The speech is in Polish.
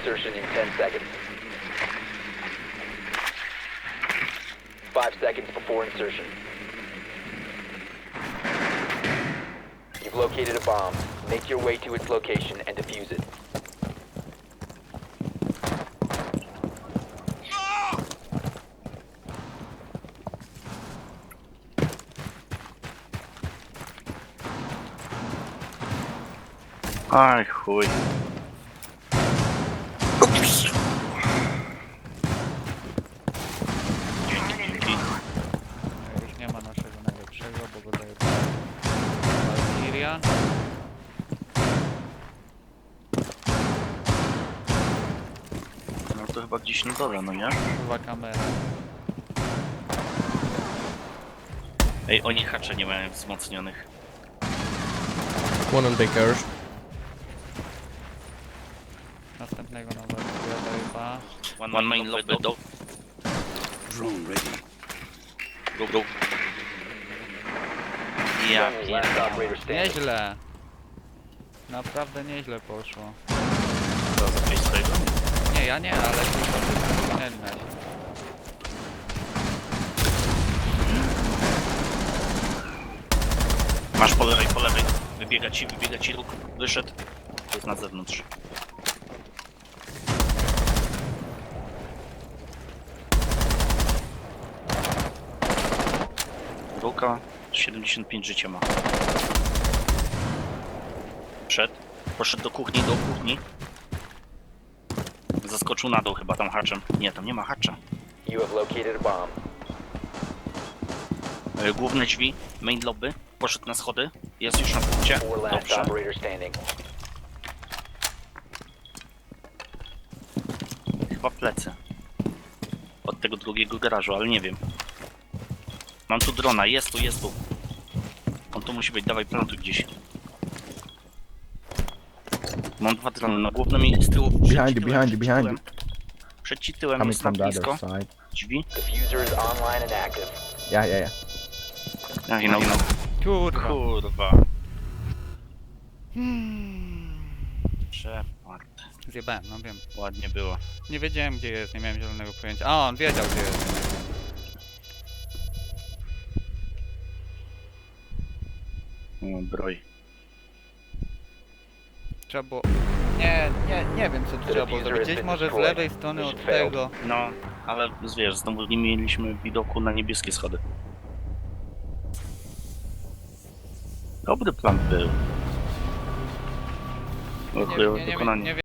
insertion in 10 seconds. 5 seconds before insertion. You've located a bomb. Make your way to its location and defuse it. Aj chuj. Dzięki, dzięki. Już nie ma naszego najlepszego, bo go daje Valkyria. No to chyba gdzieś na dole, no nie? Chyba kamera. Ej, oni hacze nie mają wzmocnionych. One on Bakers. Następnego ba. One, One main lobby do. Drone ready. Go, go. Ja Friendly last pierdolę. operator standing. Nieźle. Naprawdę nieźle poszło. Coś swojego? Nie, ja nie, ale nie na się. Masz po lewej, po lewej. Wybiega ci, wybiega ci róg. Wyszedł. To jest na zewnątrz. Ruka 75 życia ma. Wszedł. Poszedł do kuchni, do kuchni. Zaskoczył na dół chyba tam haczem. Nie, tam nie ma hacza. You have located a bomb. E, Główne drzwi, main lobby. Poszedł na schody. Jest już na punkcie. Four last Dobrze. operator standing. Chyba plecy. Od tego drugiego garażu, ale nie wiem. Mam tu drona, jest tu, jest tu. On tu musi być, dawaj plantu gdzieś. Mam dwa drony, na głównym i z tyłu. Behind you, behind you, przed ci behind tyłem. Przed ci tyłem Coming jest na from the blisko. other side. Drzwi. Diffuser is online and active. Yeah, yeah, yeah. Ach, no, no. Kurwa. Kurwa. Shepard. Zjebałem, no wiem. Ładnie było. Nie wiedziałem gdzie jest, nie miałem zielonego pojęcia. A, on wiedział gdzie jest. O, broj. Trzeba było... Nie, nie, nie wiem co tu trzeba było zrobić. Gdzieś może z lewej strony od tego. No, ale wiesz, znowu nie mieliśmy widoku na niebieskie schody. Dobry plan był. Nie, Chujowe nie, nie, wykonanie. nie,